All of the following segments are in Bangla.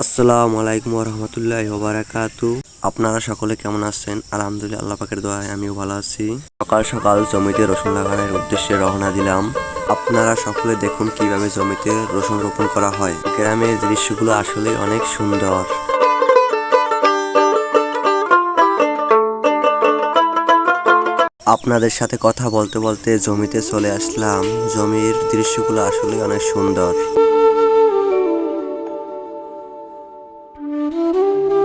আসসালামু আলাইকুম রহমতুল্লাহ ওবারাকাতু। আপনারা সকলে কেমন আছেন? আলহামদুলিল্লাহ, আল্লাহ পাকের দোয়ায় আমিও ভালো আছি। সকাল সকাল জমিতে রসুন লাগানোর উদ্দেশ্যে রওনা দিলাম। আপনারা সকলে দেখুন কীভাবে জমিতে রসুন রোপণ করা হয়। গ্রামের দৃশ্যগুলো আসলে অনেক সুন্দর। আপনাদের সাথে কথা বলতে বলতে জমিতে চলে আসলাম। জমির দৃশ্যগুলো আসলে অনেক সুন্দর।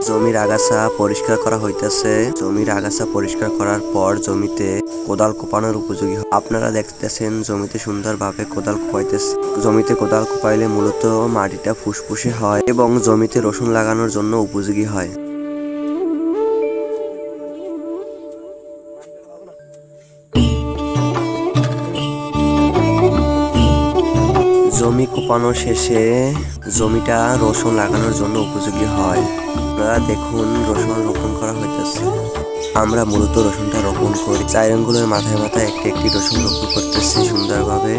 জমির আগাছা পরিষ্কার করা হইতেছে। জমির আগাছা পরিষ্কার করার পর জমিতে কোদাল কোপানোর উপযোগী। আপনারা দেখতেছেন জমিতে সুন্দরভাবে কোদাল কোপাইতেছে। জমিতে কোদাল কোপাইলে মূলত মাটিটা ফুসফুসে হয় এবং জমিতে রসুন লাগানোর জন্য উপযোগী হয়। জমি কোপানো শেষে জমিটা রসুন লাগানোর জন্য উপযোগী হয়। আপনারা দেখুন, রসুন রোপণ করা হইতেছে। আমরা মূলত রসুনটা রোপণ করি। চার আঙ্গুলের মাথায় মাথায় একটি একটি রসুন রোপণ করতেছি সুন্দরভাবে।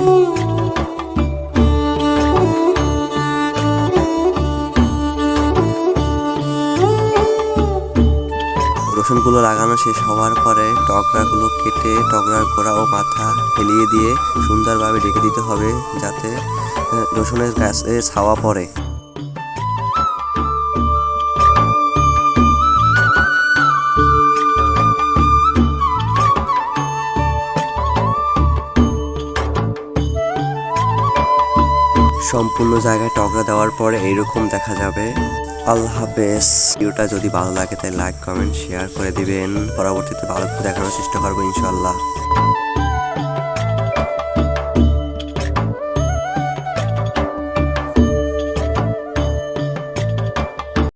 রসুনগুলো লাগানো শেষ হওয়ার পরে টগরাগুলো কেটে টগরার গোড়া ও মাথা ফেলিয়ে দিয়ে সুন্দরভাবে ঢেকে দিতে হবে যাতে রসুনের গাছে ছাওয়া পড়ে। সম্পূর্ণ জায়গায় টগরা দেওয়ার পরে এইরকম দেখা যাবে। আল্লাহ হাফেজ। ভিডিওটা যদি ভালো লাগে তাই লাইক, কমেন্ট শেয়ার করে দিবেন। পরবর্তীতে ভালো দেখানোর চেষ্টা করব ইনশাল্লাহ